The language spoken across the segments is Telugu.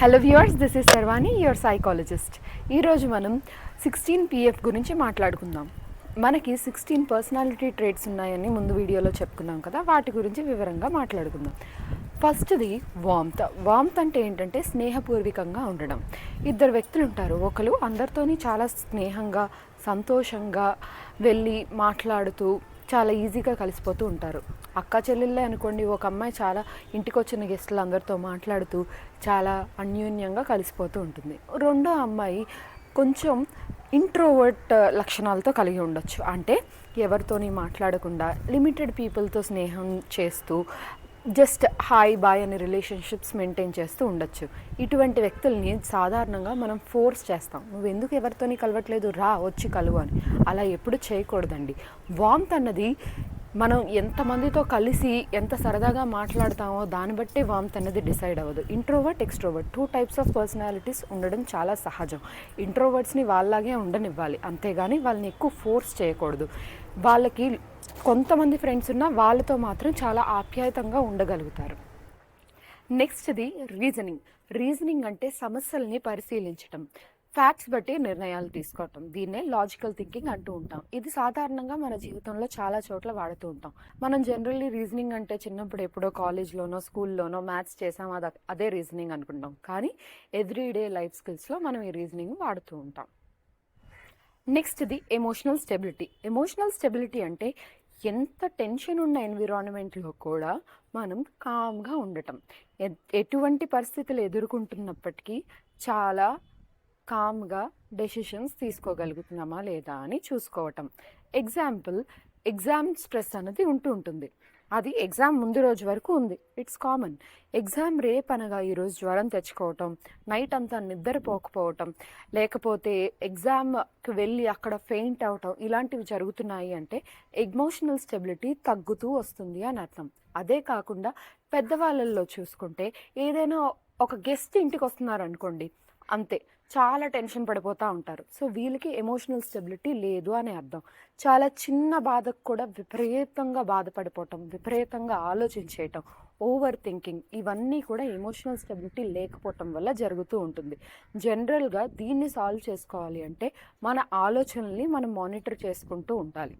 Hello viewers this is Sarvani your psychologist ఈరోజు మనం సిక్స్టీన్ పిఎఫ్ గురించి మాట్లాడుకుందాం. మనకి సిక్స్టీన్ పర్సనాలిటీ ట్రేట్స్ ఉన్నాయని ముందు వీడియోలో చెప్పుకున్నాం కదా వాటి గురించి వివరంగా మాట్లాడుకుందాం. ఫస్ట్ది వామ్త్ వామ్త్ అంటే ఏంటంటే స్నేహపూర్వకంగా ఉండడం. ఇద్దరు వ్యక్తులు ఉంటారు. ఒకరు అందరితోని చాలా స్నేహంగా సంతోషంగా వెళ్ళి మాట్లాడుతూ చాలా ఈజీగా కలిసిపోతూ ఉంటారు. అక్క చెల్లెళ్ళే అనుకోండి ఒక అమ్మాయి చాలా ఇంటికి వచ్చిన గెస్టులు అందరితో మాట్లాడుతూ చాలా అన్యోన్యంగా కలిసిపోతూ ఉంటుంది. రెండో అమ్మాయి కొంచెం ఇంట్రోవర్ట్ లక్షణాలతో కలిగి ఉండొచ్చు. అంటే ఎవరితోని మాట్లాడకుండా లిమిటెడ్ పీపుల్తో స్నేహం చేస్తూ జస్ట్ హాయ్ బాయ్ అనే రిలేషన్షిప్స్ మెయింటైన్ చేస్తూ ఉండొచ్చు. ఇటువంటి వ్యక్తుల్ని సాధారణంగా మనం ఫోర్స్ చేస్తాం. నువ్వు ఎందుకు ఎవరితోని కలవట్లేదు? రా వచ్చి కలువు అని. అలా ఎప్పుడు చేయకూడదండి. వామ్త్ అన్నది మనం ఎంతమందితో కలిసి ఎంత సరదాగా మాట్లాడతామో దాన్ని బట్టి వామ్త్ అనేది డిసైడ్ అవ్వదు. Introvert extrovert two types of personalities ఉండడం చాలా సహజం. ఇంట్రోవర్ట్స్ని వాళ్ళలాగే ఉండనివ్వాలి. అంతేగాని వాళ్ళని ఎక్కువ ఫోర్స్ చేయకూడదు. వాళ్ళకి కొంతమంది ఫ్రెండ్స్ ఉన్నా వాళ్ళతో మాత్రం చాలా ఆప్యాయతంగా ఉండగలుగుతారు. నెక్స్ట్ది రీజనింగ్ రీజనింగ్ అంటే సమస్యల్ని పరిశీలించటం. ఫ్యాక్ట్స్ బట్టి నిర్ణయాలు తీసుకోవటం. దీన్నే లాజికల్ థింకింగ్ అంటూ ఉంటాం. ఇది సాధారణంగా మన జీవితంలో చాలా చోట్ల వాడుతూ ఉంటాం. మనం జనరల్లీ రీజనింగ్ అంటే చిన్నప్పుడు ఎప్పుడో కాలేజ్లోనో స్కూల్లోనో మ్యాథ్స్ చేసాం అది అదే రీజనింగ్ అనుకుంటాం. కానీ ఎవ్రీడే లైఫ్ స్కిల్స్లో మనం ఈ రీజనింగ్ వాడుతూ ఉంటాం. నెక్స్ట్ది ఎమోషనల్ స్టెబిలిటీ ఎమోషనల్ స్టెబిలిటీ అంటే ఎంత టెన్షన్ ఉన్న ఎన్విరాన్మెంట్లో కూడా మనం కామ్గా ఉండటం. ఎటువంటి పరిస్థితులు ఎదుర్కొంటున్నప్పటికీ చాలా కామ్గా డెసిషన్స్ తీసుకోగలుగుతున్నామా లేదా అని చూసుకోవటం. ఎగ్జాంపుల్ ఎగ్జామ్ స్ట్రెస్ అనేది ఉంటూ ఉంటుంది. అది ఎగ్జామ్ ముందు రోజు వరకు ఉంది. It's common. ఎగ్జామ్ రేపు అనగా ఈరోజు జ్వరం తెచ్చుకోవటం నైట్ అంతా నిద్రపోకపోవటం లేకపోతే ఎగ్జామ్కి వెళ్ళి అక్కడ ఫెయింట్ అవటం ఇలాంటివి జరుగుతున్నాయి అంటే ఎమోషనల్ స్టెబిలిటీ తగ్గుతూ వస్తుంది అని అర్థం. అదే కాకుండా పెద్దవాళ్ళల్లో చూసుకుంటే ఏదైనా ఒక గెస్ట్ ఇంటికి వస్తున్నారు అనుకోండి అంతే. చాలా టెన్షన్ పడిపోతూ ఉంటారు. సో వీళ్ళకి ఎమోషనల్ స్టెబిలిటీ లేదు అని అర్థం. చాలా చిన్న బాధకు కూడా విపరీతంగా బాధపడిపోవటం విపరీతంగా ఆలోచించేయటం ఓవర్ థింకింగ్ ఇవన్నీ కూడా ఎమోషనల్ స్టెబిలిటీ లేకపోవటం వల్ల జరుగుతూ ఉంటుంది. జనరల్గా దీన్ని సాల్వ్ చేసుకోవాలి అంటే మన ఆలోచనల్ని మనం మానిటర్ చేసుకుంటూ ఉండాలి.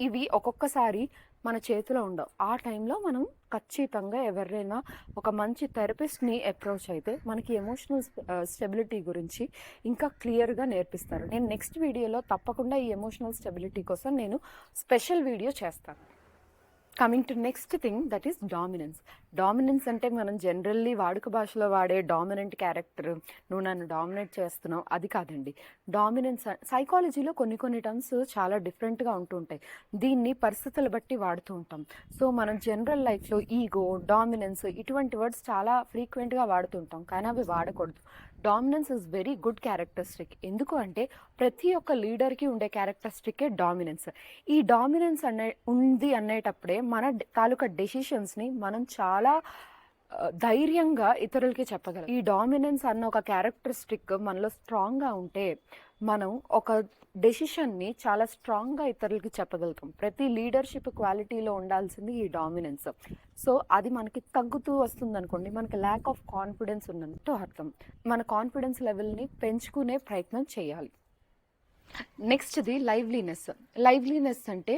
ఇవి ఒక్కొక్కసారి మన చేతిలో ఉండవు. ఆ టైంలో మనం ఖచ్చితంగా ఎవరైనా ఒక మంచి థెరపిస్ట్ని అప్రోచ్ అయితే మనకి ఎమోషనల్ స్టెబిలిటీ గురించి ఇంకా క్లియర్గా నేర్పిస్తారు. నేను నెక్స్ట్ వీడియోలో తప్పకుండా ఈ ఎమోషనల్ స్టెబిలిటీ కోసం నేను స్పెషల్ వీడియో చేస్తాను. Coming to next thing that is dominance. Dominance అంటే మనం జనరల్లీ వాడుక భాషలో వాడే డామినెంట్ క్యారెక్టర్ నువ్వు నన్ను డామినేట్ చేస్తున్నావు అది కాదండి. డామినెన్స్ సైకాలజీలో కొన్ని కొన్ని టర్మ్స్ చాలా డిఫరెంట్గా ఉంటుంటాయి దీన్ని పరిస్థితులు బట్టి వాడుతూ ఉంటాం. సో మనం జనరల్ లైఫ్లో ఈగో డామినెన్స్ ఇటువంటి వర్డ్స్ చాలా ఫ్రీక్వెంట్గా వాడుతుంటాం కానీ అవి వాడకూడదు. Dominance is very good characteristic ఎందుకు అంటే ప్రతి ఒక్క లీడర్కి ఉండే క్యారెక్టరిస్టిక్కే డామినెన్స్ ఈ డామినెన్స్ అనే ఉంది అనేటప్పుడే మన తాలూకా డెసిషన్స్ని మనం చాలా చాలా ధైర్యంగా ఇతరులకి చెప్పగలం. ఈ డామినెన్స్ అన్న ఒక క్యారెక్టరిస్టిక్ మనలో స్ట్రాంగ్గా ఉంటే మనం ఒక డెసిషన్ని చాలా స్ట్రాంగ్గా ఇతరులకి చెప్పగలుగుతాం. ప్రతి లీడర్షిప్ క్వాలిటీలో ఉండాల్సింది ఈ డామినెన్స్. సో అది మనకి తగ్గుతూ వస్తుంది అనుకోండి మనకి ల్యాక్ ఆఫ్ కాన్ఫిడెన్స్ ఉన్నట్టు అర్థం. మన కాన్ఫిడెన్స్ లెవెల్ని పెంచుకునే ప్రయత్నం చేయాలి. నెక్స్ట్ది లైవ్లీనెస్ లైవ్లీనెస్ అంటే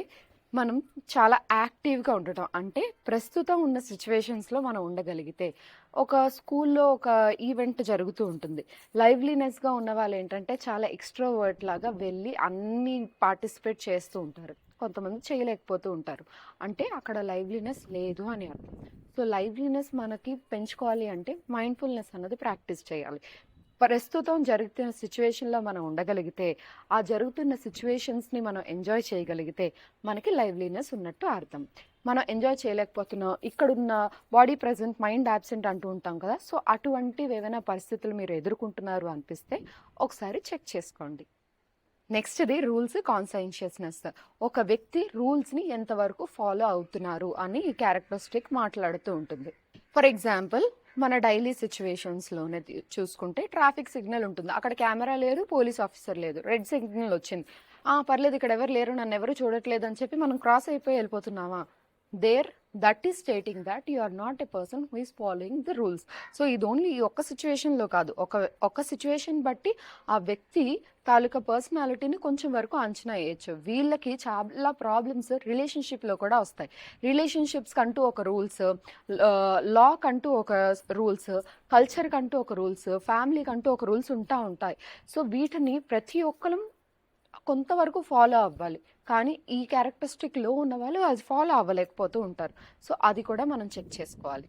మనం చాలా యాక్టివ్గా ఉండటం. అంటే ప్రస్తుతం ఉన్న సిచ్యువేషన్స్లో మనం ఉండగలిగితే ఒక స్కూల్లో ఒక ఈవెంట్ జరుగుతూ ఉంటుంది. లైవ్లీనెస్గా ఉన్న వాళ్ళు ఏంటంటే చాలా ఎక్స్ట్రోవర్ట్ లాగా వెళ్ళి అన్నీ పార్టిసిపేట్ చేస్తూ ఉంటారు. కొంతమంది చేయలేకపోతూ ఉంటారు. అంటే అక్కడ లైవ్లీనెస్ లేదు అని అర్థం. సో లైవ్లీనెస్ మనకి పెంచుకోవాలి అంటే మైండ్ఫుల్నెస్ అన్నది ప్రాక్టీస్ చేయాలి. ప్రస్తుతం జరుగుతున్న సిచ్యువేషన్లో మనం ఉండగలిగితే ఆ జరుగుతున్న సిచ్యువేషన్స్ని మనం ఎంజాయ్ చేయగలిగితే మనకి లైవ్లీనెస్ ఉన్నట్టు అర్థం. మనం ఎంజాయ్ చేయలేకపోతున్నాం. ఇక్కడున్న బాడీ ప్రజెంట్ మైండ్ యాబ్సెంట్ అంటూ ఉంటాం కదా. సో అటువంటివి ఏవైనా పరిస్థితులు మీరు ఎదుర్కొంటున్నారు అనిపిస్తే ఒకసారి చెక్ చేసుకోండి. నెక్స్ట్ది రూల్స్ కాన్సైన్షియస్నెస్ ఒక వ్యక్తి రూల్స్ని ఎంతవరకు ఫాలో అవుతున్నారు అని ఈ క్యారెక్టరిస్టిక్ మాట్లాడుతూ ఉంటుంది. ఫర్ ఎగ్జాంపుల్ మన డైలీ సిచ్యువేషన్స్లోనే చూసుకుంటే ట్రాఫిక్ సిగ్నల్ ఉంటుంది. అక్కడ కెమెరా లేదు పోలీస్ ఆఫీసర్ లేదు. రెడ్ సిగ్నల్ వచ్చింది. ఆ పర్లేదు ఇక్కడ ఎవరు లేరు నన్ను ఎవరు చూడట్లేదు అని చెప్పి మనం క్రాస్ అయిపోయి వెళ్ళిపోతున్నామా? There that is stating that you are not a person who is following the rules so ఇది ఓన్లీ ఈ ఒక్క సిచ్యువేషన్లో కాదు. ఒక ఒక సిచ్యువేషన్ బట్టి ఆ వ్యక్తి తాలూకా పర్సనాలిటీని కొంచెం వరకు అంచనా వేయచ్చు. వీళ్ళకి చాలా ప్రాబ్లమ్స్ రిలేషన్షిప్లో కూడా వస్తాయి. రిలేషన్షిప్స్ కంటూ ఒక రూల్స్ లా కంటూ ఒక రూల్స్ కల్చర్ కంటూ ఒక రూల్స్ ఫ్యామిలీ కంటూ ఒక రూల్స్ ఉంటా ఉంటాయి. సో వీటిని ప్రతి ఒక్కరం కొంతవరకు ఫాలో అవ్వాలి. కానీ ఈ క్యారెక్టరిస్టిక్లో ఉన్న వాళ్ళు అది ఫాలో అవ్వలేకపోతూ ఉంటారు. సో అది కూడా మనం చెక్ చేసుకోవాలి.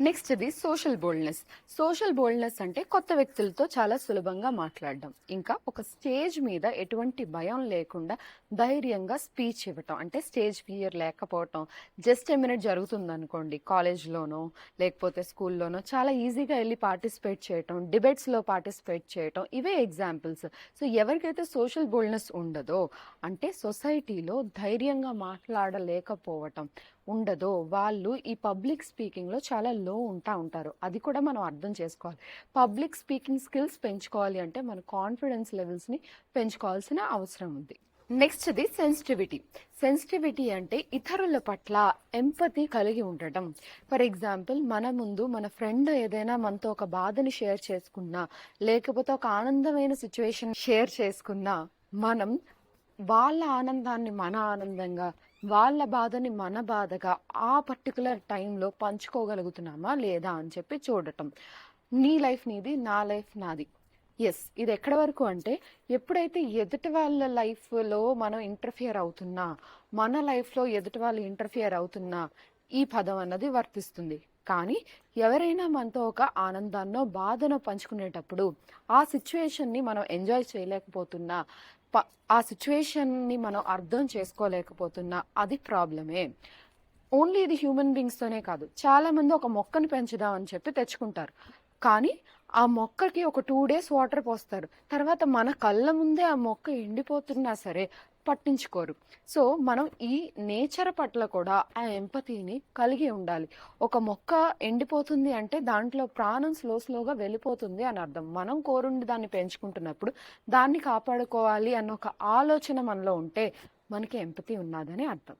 నెక్స్ట్ ఇది సోషల్ బోల్డ్నెస్ సోషల్ బోల్డ్నెస్ అంటే కొత్త వ్యక్తులతో చాలా సులభంగా మాట్లాడడం. ఇంకా ఒక స్టేజ్ మీద ఎటువంటి భయం లేకుండా ధైర్యంగా స్పీచ్ ఇవ్వటం. అంటే స్టేజ్ ఫియర్ లేకపోవటం. జస్ట్ ఏ మినిట్ జరుగుతుంది అనుకోండి కాలేజ్లోనో లేకపోతే స్కూల్లోనో చాలా ఈజీగా వెళ్ళి పార్టిసిపేట్ చేయటం డిబేట్స్లో పార్టిసిపేట్ చేయటం. ఇవే ఎగ్జాంపుల్స్ సో ఎవరికైతే సోషల్ బోల్డ్నెస్ ఉండదో అంటే సొసైటీలో ధైర్యంగా మాట్లాడలేకపోవటం. ఉండదో వాళ్ళు ఈ పబ్లిక్ స్పీకింగ్లో చాలా లో ఉంటా ఉంటారు. అది కూడా మనం అర్థం చేసుకోవాలి. పబ్లిక్ స్పీకింగ్ స్కిల్స్ పెంచుకోవాలి అంటే మన కాన్ఫిడెన్స్ లెవెల్స్ని పెంచుకోవాల్సిన అవసరం ఉంది. నెక్స్ట్ది సెన్సిటివిటీ సెన్సిటివిటీ అంటే ఇతరుల పట్ల ఎంపతి కలిగి ఉండటం. ఫర్ ఎగ్జాంపుల్ మన ముందు మన ఫ్రెండ్ ఏదైనా మనతో ఒక బాధని షేర్ చేసుకున్నా లేకపోతే ఒక ఆనందమైన సిచ్యువేషన్ షేర్ చేసుకున్నా మనం వాళ్ళ ఆనందాన్ని మన ఆనందంగా వాళ్ళ బాధని మన బాధగా ఆ పర్టికులర్ టైంలో పంచుకోగలుగుతున్నామా లేదా అని చెప్పి చూడటం. నీ లైఫ్ నీది నా లైఫ్ నాది. ఎస్ ఇది ఎక్కడి వరకు అంటే ఎప్పుడైతే ఎదుటి వాళ్ళ లైఫ్లో మనం ఇంటర్ఫియర్ అవుతున్నా మన లైఫ్లో ఎదుటి వాళ్ళు ఇంటర్ఫియర్ అవుతున్నా ఈ పదం అన్నది వర్తిస్తుంది. కానీ ఎవరైనా మనతో ఒక ఆనందాన్నో బాధనో పంచుకునేటప్పుడు ఆ సిచ్యువేషన్ని మనం ఎంజాయ్ చేయలేకపోతున్నా ఆ సిచ్యువేషన్ని మనం అర్థం చేసుకోలేకపోతున్నా అది ప్రాబ్లమే. ఓన్లీ ఇది హ్యూమన్ బీయింగ్స్తోనే కాదు. చాలామంది ఒక మొక్కను పెంచుదాం అని చెప్పి తెచ్చుకుంటారు. కానీ ఆ మొక్కకి ఒక టూ డేస్ వాటర్ పోస్తారు. తర్వాత మన కళ్ళ ముందే ఆ మొక్క ఎండిపోతున్నా సరే పట్టించుకోరు. సో మనం ఈ నేచర్ పట్ల కూడా ఆ ఎంపతిని కలిగి ఉండాలి. ఒక మొక్క ఎండిపోతుంది అంటే దాంట్లో ప్రాణం స్లో స్లోగా వెళ్ళిపోతుంది అని అర్థం. మనం కోరుండి దాన్ని పెంచుకుంటున్నప్పుడు దాన్ని కాపాడుకోవాలి అన్న ఒక ఆలోచన మనలో ఉంటే మనకి ఎంపతి ఉన్నదని అర్థం.